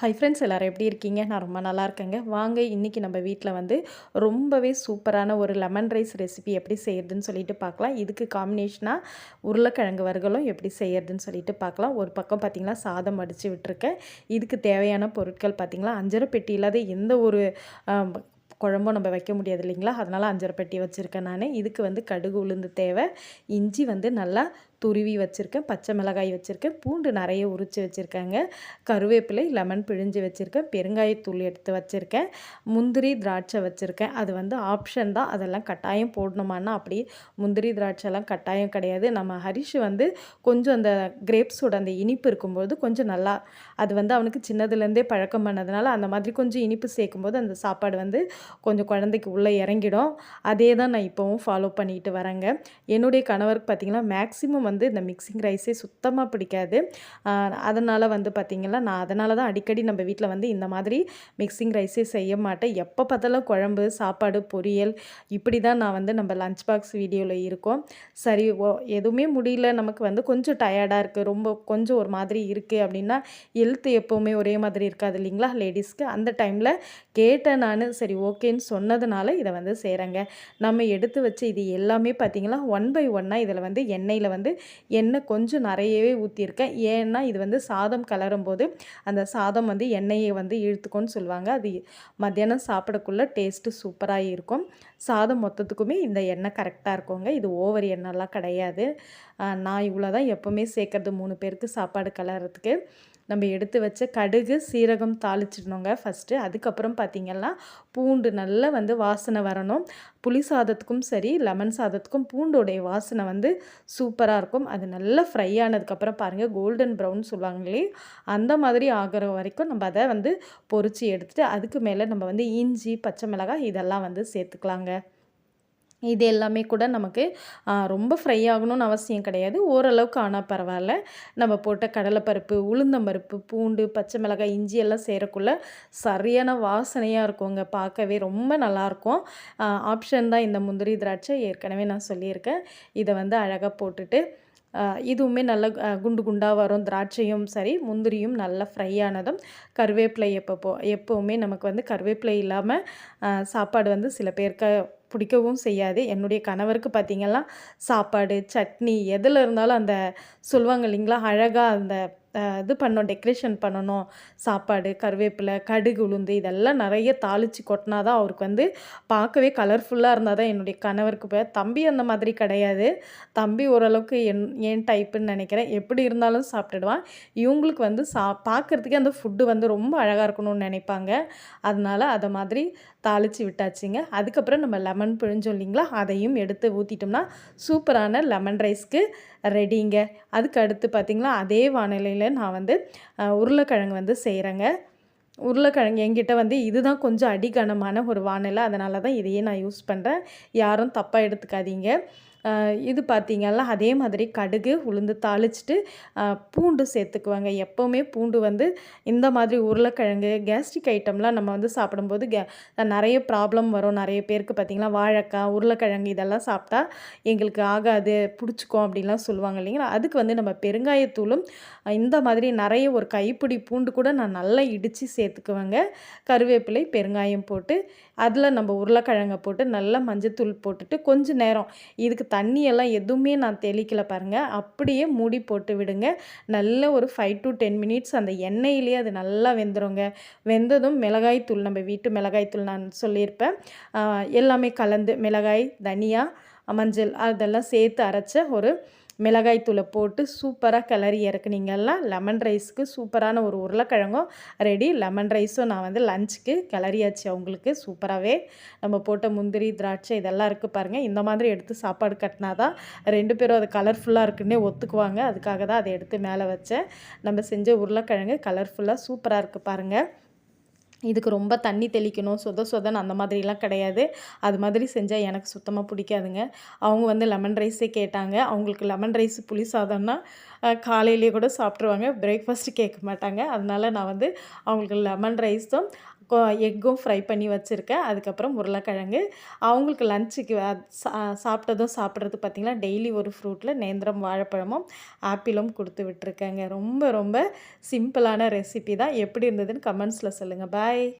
Hi friends எல்லோரும் எப்படி இருக்கீங்க? நான் ரொம்ப நல்லா இருக்கேங்க. வாங்க இன்றைக்கி நம்ம வீட்டில் வந்து ரொம்பவே சூப்பரான ஒரு லெமன் ரைஸ் ரெசிபி எப்படி செய்கிறதுன்னு சொல்லிட்டு பார்க்கலாம். இதுக்கு காம்பினேஷனாக உருளைக்கிழங்கு வறுகளும் எப்படி செய்கிறதுன்னு சொல்லிட்டு பார்க்கலாம். ஒரு பக்கம் பார்த்திங்களா சாதம் அடித்து விட்டுருக்கேன். இதுக்கு தேவையான பொருட்கள் பார்த்திங்களா அஞ்சரை பெட்டி இல்லாத எந்த ஒரு குழம்பும் நம்ம வைக்க முடியாது இல்லைங்களா? அதனால் அஞ்சரை பெட்டி வச்சுருக்கேன் நான். இதுக்கு வந்து கடுகு உளுந்து தேவை. இஞ்சி வந்து நல்லா துருவி வச்சுருக்கேன் பச்சை மிளகாய் வச்சுருக்கேன் பூண்டு நிறைய உரித்து வச்சுருக்கேங்க. கருவேப்பிலை லெமன் பிழிஞ்சு வச்சுருக்கேன் பெருங்காயத்தூள் எடுத்து வச்சுருக்கேன் முந்திரி திராட்சை வச்சுருக்கேன். அது வந்து ஆப்ஷன் தான். அதெல்லாம் கட்டாயம் போடணுமான்னா அப்படி முந்திரி திராட்சைலாம் கட்டாயம் கிடையாது. நம்ம ஹரிஷ் வந்து கொஞ்சம் அந்த கிரேப்ஸோட அந்த இனிப்பு இருக்கும்போது கொஞ்சம் நல்லா அது வந்து அவனுக்கு சின்னதுலேருந்தே பழக்கம் பண்ணதுனால அந்த மாதிரி கொஞ்சம் இனிப்பு சேர்க்கும்போது அந்த சாப்பாடு வந்து கொஞ்சம் குழந்தைக்கு உள்ளே இறங்கிடும். அதே தான் நான் இப்போவும் ஃபாலோ பண்ணிட்டு வரேங்க. என்னுடைய கணவருக்கு பார்த்திங்கன்னா மேக்ஸிமம் வந்து இந்த மிக்சிங் ரைஸே சுத்தமாக பிடிக்காது. அதனால் வந்து பார்த்திங்கன்னா நான் அதனால தான் அடிக்கடி நம்ம வீட்டில் வந்து இந்த மாதிரி மிக்சிங் ரைஸே செய்ய மாட்டேன். எப்போ பார்த்தாலும் குழம்பு சாப்பாடு பொரியல் இப்படி தான் நான் வந்து நம்ம லஞ்ச் பாக்ஸ் வீடியோவில் இருக்கோம். சரி ஓ எதுவுமே முடியல. நமக்கு வந்து கொஞ்சம் டயர்டாக இருக்குது ரொம்ப கொஞ்சம் ஒரு மாதிரி இருக்குது அப்படின்னா ஹெல்த் எப்போவுமே ஒரே மாதிரி இருக்காது இல்லைங்களா லேடிஸ்க்கு அந்த டைமில் கேட்டேன் நான். சரி ஓகேன்னு சொன்னதுனால இதை வந்து செய்கிறேங்க நம்ம எடுத்து வச்ச இது எல்லாமே பார்த்திங்கன்னா ஒன் பை ஒன்னாக இதில் வந்து எண்ணெயில் வந்து எண்ணெய் கொஞ்சம் நிறையவே ஊற்றியிருக்கேன் ஏன்னா இது வந்து சாதம் கலரும் போது அந்த சாதம் வந்து எண்ணெயை வந்து இழுத்துக்கோன்னு சொல்லுவாங்க. அது மத்தியானம் சாப்பிடக்குள்ளே டேஸ்ட்டு சூப்பராக இருக்கும். சாதம் மொத்தத்துக்குமே இந்த எண்ணெய் கரெக்டாக இருக்குங்க. இது ஓவர் எண்ணெய்லாம் கிடையாது. நான் இவ்வளோ தான் எப்போவுமே சேர்க்குறது மூணு பேருக்கு சாப்பாடு கலர்றதுக்கு. நம்ம எடுத்து வச்ச கடுகு சீரகம் தாளிச்சிடணுங்க ஃபஸ்ட்டு அதுக்கப்புறம் பார்த்திங்கன்னா பூண்டு நல்லா வந்து வாசனை வரணும். புளி சாதத்துக்கும் சரி லெமன் சாதத்துக்கும் பூண்டோடைய வாசனை வந்து சூப்பராக இருக்கும். அது நல்லா ஃப்ரை ஆனதுக்கப்புறம் பாருங்கள் கோல்டன் ப்ரௌன் சொல்லுவாங்களே அந்த மாதிரி ஆகிற வரைக்கும் நம்ம அதை வந்து பொரிச்சு எடுத்துகிட்டு அதுக்கு மேலே நம்ம வந்து இஞ்சி பச்சை மிளகாய் இதெல்லாம் வந்து சேர்த்துக்கலாங்க. இது எல்லாமே கூட நமக்கு ரொம்ப ஃப்ரை ஆகணும்னு அவசியம் கிடையாது. ஓரளவுக்கு ஆனால் பரவாயில்ல. நம்ம போட்ட கடலைப்பருப்பு உளுந்தம்பருப்பு பூண்டு பச்சை மிளகாய் இஞ்சி எல்லாம் சேரக்குள்ள சரியான வாசனையாக இருக்குங்க. பார்க்கவே ரொம்ப நல்லாயிருக்கும். ஆப்ஷன் தான் இந்த முந்திரி திராட்சை. ஏற்கனவே நான் சொல்லியிருக்கேன். இதை வந்து அழகாக போட்டுட்டு இதுவுமே நல்ல குண்டு குண்டாக வரும். திராட்சையும் சரி முந்திரியும் நல்லா ஃப்ரை ஆனதும் கருவேப்பிலை எப்போ எப்போவுமே நமக்கு வந்து கருவேப்பிலை இல்லாமல் சாப்பாடு வந்து சில பேருக்கு பிடிக்கவும் செய்யாது. என்னுடைய கணவருக்கு பார்த்திங்கன்னா சாப்பாடு சட்னி எதில் இருந்தாலும் அந்த சொல்லுவாங்க இல்லைங்களா அழகாக அந்த இது பண்ணோம் டெக்கரேஷன் பண்ணணும். சாப்பாடு கருவேப்பிலை கடுகு உளுந்து இதெல்லாம் நிறைய தாளித்து கொட்டினா தான் அவருக்கு வந்து பார்க்கவே கலர்ஃபுல்லாக இருந்தால் தான் என்னுடைய கணவருக்கு போய் தம்பி அந்த மாதிரி கிடையாது. தம்பி ஓரளவுக்கு என் ஏன் டைப்புன்னு நினைக்கிறேன். எப்படி இருந்தாலும் சாப்பிட்டுடுவான். இவங்களுக்கு வந்து சா பார்க்குறதுக்கே அந்த ஃபுட்டு வந்து ரொம்ப அழகாக இருக்கணும்னு நினைப்பாங்க. அதனால அதை மாதிரி தாளித்து விட்டாச்சுங்க. அதுக்கப்புறம் நம்ம லெமன் பிழிஞ்சோம் இல்லைங்களா? அதையும் எடுத்து ஊற்றிட்டோம்னா சூப்பரான லெமன் ரைஸ்க்கு ரெடிங்க அதுக்கு அடுத்து பார்த்திங்கன்னா அதே வானிலையில் நான் வந்து உருளைக்கிழங்கு வந்து செய்கிறேங்க உருளைக்கிழங்கு என்கிட்ட வந்து இதுதான் கொஞ்சம் அடிகனமான ஒரு வானிலை. அதனால தான் இதையே நான் யூஸ் பண்ணுறேன் யாரும் தப்பாக எடுத்துக்காதீங்க. இது பார்த்தீங்கன்னா அதே மாதிரி கடுகு உளுந்து தாளிச்சிட்டு பூண்டு சேர்த்துக்குவாங்க. எப்போவுமே பூண்டு வந்து இந்த மாதிரி உருளைக்கிழங்கு கேஸ்ட்ரிக் ஐட்டம்லாம் நம்ம வந்து சாப்பிடும்போது கே நிறைய ப்ராப்ளம் வரும். நிறைய பேருக்கு பார்த்திங்கன்னா வாழைக்காய் உருளைக்கிழங்கு இதெல்லாம் சாப்பிட்டா எங்களுக்கு ஆகாது பிடிச்சிக்கும் அப்படின்லாம் சொல்லுவாங்க இல்லைங்களா? அதுக்கு வந்து நம்ம பெருங்காயத்தூளும் இந்த மாதிரி நிறைய ஒரு கைப்பிடி பூண்டு கூட நான் நல்லா இடித்து சேர்த்துக்குவேங்க. கருவேப்பிலை பெருங்காயம் போட்டு அதில் நம்ம உருளைக்கிழங்கை போட்டு நல்லா மஞ்சத்தூள் போட்டுட்டு கொஞ்சம் நேரம் இதுக்கு தண்ணியெல்லாம் எதுவுமே நான் தெளிக்கலை பாருங்கள் அப்படியே மூடி போட்டு விடுங்க. நல்ல ஒரு ஃபைவ் டு டென் மினிட்ஸ் அந்த எண்ணெயிலேயே அது நல்லா வெந்துருங்க. வெந்ததும் மிளகாய்த்தூள் நம்ம வீட்டு மிளகாய்த்தூள் நான் சொல்லியிருப்பேன். எல்லாமே கலந்து மிளகாய் தனியா மஞ்சள் அதெல்லாம் சேர்த்து அரைச்ச ஒரு மிளகாய்த்தூளை போட்டு சூப்பராக கிளறி இறக்குனீங்கன்னா லெமன் ரைஸ்க்கு சூப்பரான ஒரு உருளைக்கிழங்கும் ரெடி லெமன் ரைஸும் நான் வந்து லஞ்சுக்கு கிளறியாச்சு அவங்களுக்கு சூப்பராகவே நம்ம போட்ட முந்திரி திராட்சை இதெல்லாம் இருக்குது பாருங்கள் இந்த மாதிரி எடுத்து சாப்பாடு கட்டினா தான் ரெண்டு பேரும் அது கலர்ஃபுல்லாக இருக்குன்னே ஒத்துக்குவாங்க. அதுக்காக தான் அதை எடுத்து மேலே வச்சேன். நம்ம செஞ்ச உருளைக்கிழங்கு கலர்ஃபுல்லாக சூப்பராக இருக்குது பாருங்கள் இதுக்கு ரொம்ப தண்ணி தெளிக்கணும் சொத சொதன் அந்த மாதிரிலாம் கிடையாது. அது மாதிரி செஞ்சால் எனக்கு சுத்தமாக பிடிக்காதுங்க. அவங்க வந்து லெமன் ரைஸே கேட்டாங்க. அவங்களுக்கு லெமன் ரைஸ் புளி சாதம்னா காலையிலேயே கூட சாப்பிட்ருவாங்க பிரேக்ஃபாஸ்ட்டு கேட்க மாட்டாங்க. அதனால நான் வந்து அவங்களுக்கு லெமன் ரைஸும் எக்கும் ஃப்ரை பண்ணி வச்சுருக்கேன். அதுக்கப்புறம் உருளைக்கிழங்கு. அவங்களுக்கு லஞ்சுக்கு சா சாப்பிட்டதும் சாப்பிட்றது பார்த்திங்கன்னா டெய்லி ஒரு ஃப்ரூட்டில் நேந்திரம் வாழைப்பழமும் ஆப்பிளும் கொடுத்து விட்டுருக்கேங்க. ரொம்ப ரொம்ப சிம்பிளான ரெசிபி தான். எப்படி இருந்ததுன்னு கமெண்ட்ஸில் சொல்லுங்கள் பாய்